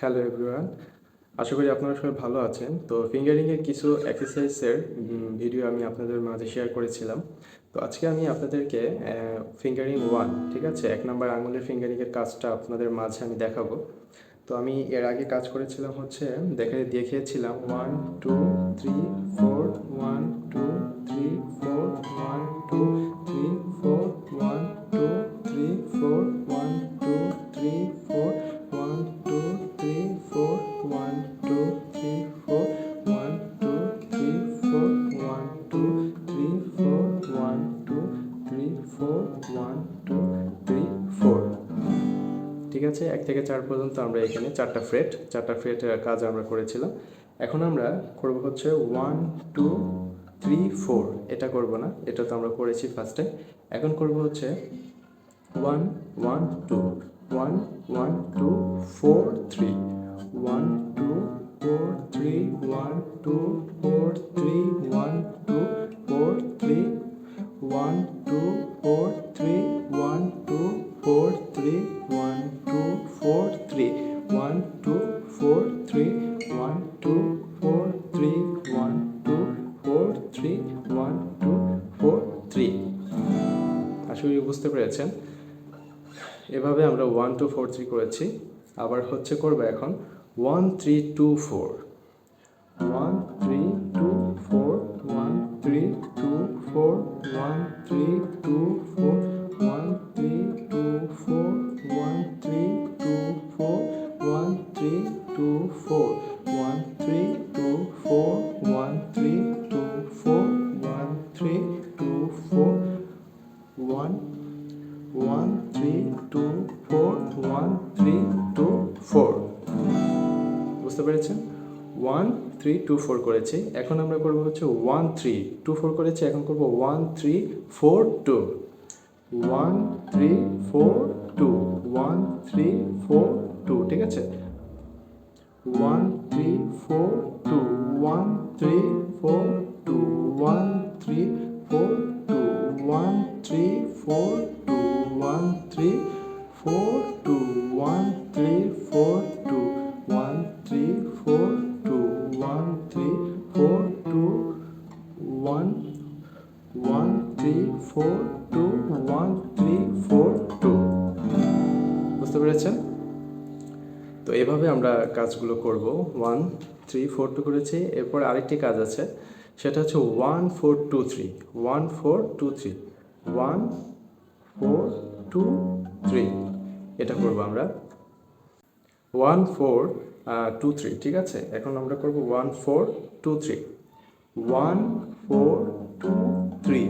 Hello everyone আশা করি আপনারা সবাই ভালো আছেন। তো ফিঙ্গারিংয়ের কিছু এক্সারসাইজের ভিডিও আমি আপনাদের মাঝে শেয়ার করেছিলাম। তো আজকে আমি আপনাদেরকে ফিঙ্গারিং ওয়ান ঠিক আছে? এক নম্বর আঙুলের ফিঙ্গারিংয়ের কাজটা আপনাদের মাঝে আমি দেখাবো। তো আমি এর আগে কাজ করেছিলাম হচ্ছে, দেখে, দেখিয়েছিলাম one two three four one ঠিক আছে? এক থেকে চার পর্যন্ত আমরা এখানে চারটা ফ্রেট চারটা ফ্রেটের কাজ আমরা করেছিলাম। এখন আমরা করব হচ্ছে ওয়ান টু থ্রি ফোর এটা করব না, এটা তো আমরা করেছি ফার্স্টে এখন করব হচ্ছে one one two one one two four three one two four three one two পেরেছেন এভাবে আমরা ওয়ান টু ফোর থ্রি করেছি। আবার হচ্ছে করব এখন one three two four one three two four one three two four one three two four one three two four one three two four one three two four one three one three two four বুঝতে পেরেছেন? One three two four করেছি। এখন আমরা করব হচ্ছে one three two four করেছি। এখন করব one three four two one three four two one three four two ঠিক আছে? One three four two one three four four two one three four two বুঝতে পেরেছেন? তো এভাবে আমরা কাজগুলো করব। ওয়ান থ্রি ফোর টু করেছি। এরপর আরেকটি কাজ আছে। সেটা হচ্ছে one four two three one four two three one four two three এটা করব আমরা। ওয়ান ফোর টু থ্রি ঠিক আছে? এখন আমরা করব one four two three one four two three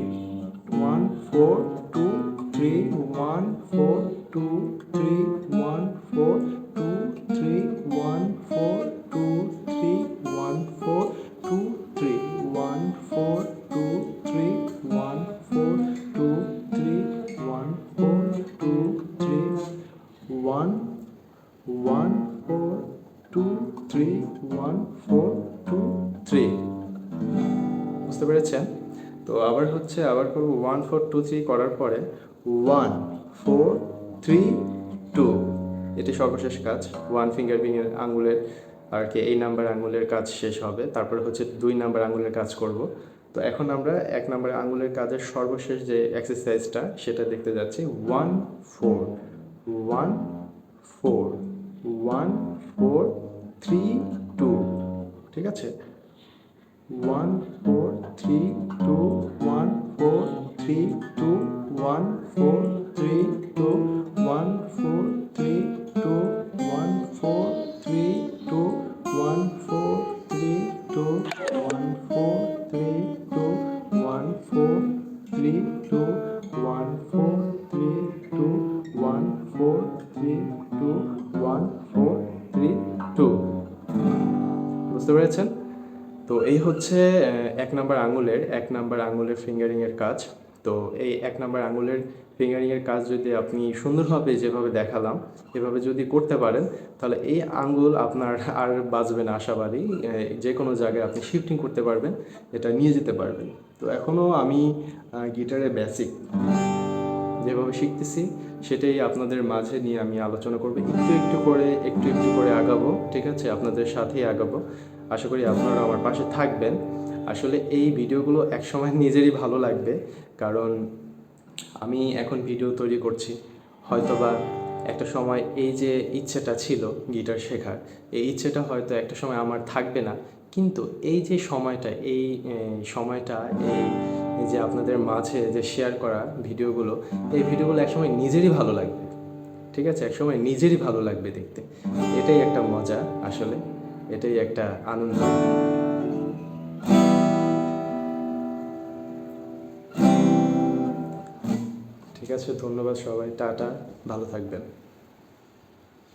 one four two three one four two three one four two three one four two three one four two three one four two three one four two three one four two three one one four two three one four two three বুঝতে পেরেছেন তো আবার হচ্ছে আবার করব one four two three করার পরে one four three two এটি সর্বশেষ কাজ। ওয়ান ফিঙ্গার বিংয়ের আঙুলের আর কি এই নাম্বার আঙুলের কাজ শেষ হবে। তারপরে হচ্ছে দুই নাম্বার আঙুলের কাজ করব। তো এখন আমরা এক নাম্বার আঙুলের কাজের সর্বশেষ যে এক্সারসাইজটা সেটা দেখতে যাচ্ছি। One four one four one four three two ঠিক আছে? One four three two one four three two one four three two one four three two one four three two one four three two one four three two one four three two one four three two one four three two one four three two বুঝতে পেরেছেন তো এই হচ্ছে এক number আঙুলের, এক number আঙুলের ফিঙ্গারিংয়ের কাজ। তো এই এক নাম্বার আঙুলের ফিঙ্গারিংয়ের কাজ যদি আপনি সুন্দরভাবে যেভাবে দেখালাম, এভাবে যদি করতে পারেন, তাহলে এই আঙ্গুল আপনার আর বাজবে না আশাবাদী। যে কোনো জায়গায় আপনি শিফটিং করতে পারবেন, এটা নিয়ে যেতে পারবেন। তো এখনও আমি গিটারে বেসিক যেভাবে শিখতেছি, সেটাই আপনাদের মাঝে নিয়ে আমি আলোচনা করব। একটু একটু করে, একটু একটু করে আগাবো, ঠিক আছে? আপনাদের সাথেই আগাবো। আশা করি আপনারা আমার পাশে থাকবেন। আসলে এই ভিডিওগুলো একসময় নিজেরই ভালো লাগবে, কারণ আমি এখন ভিডিও তৈরি করছি। হয়তোবা একটা সময় এই যে ইচ্ছেটা ছিল গিটার শেখার, এই ইচ্ছেটা হয়তো একটা সময় আমার থাকবে না। কিন্তু এই যে সময়টা, এই সময়টা, এই যে আপনাদের মাঝে যে শেয়ার করা ভিডিওগুলো, এই ভিডিওগুলো একসময় নিজেরই ভালো লাগবে, ঠিক আছে? একসময় নিজেরই ভালো লাগবে দেখতে। এটাই একটা মজা আসলে, এটাই একটা আনন্দ। ঠিক আছে, ধন্যবাদ সবাই, টাটা, ভালো থাকবেন।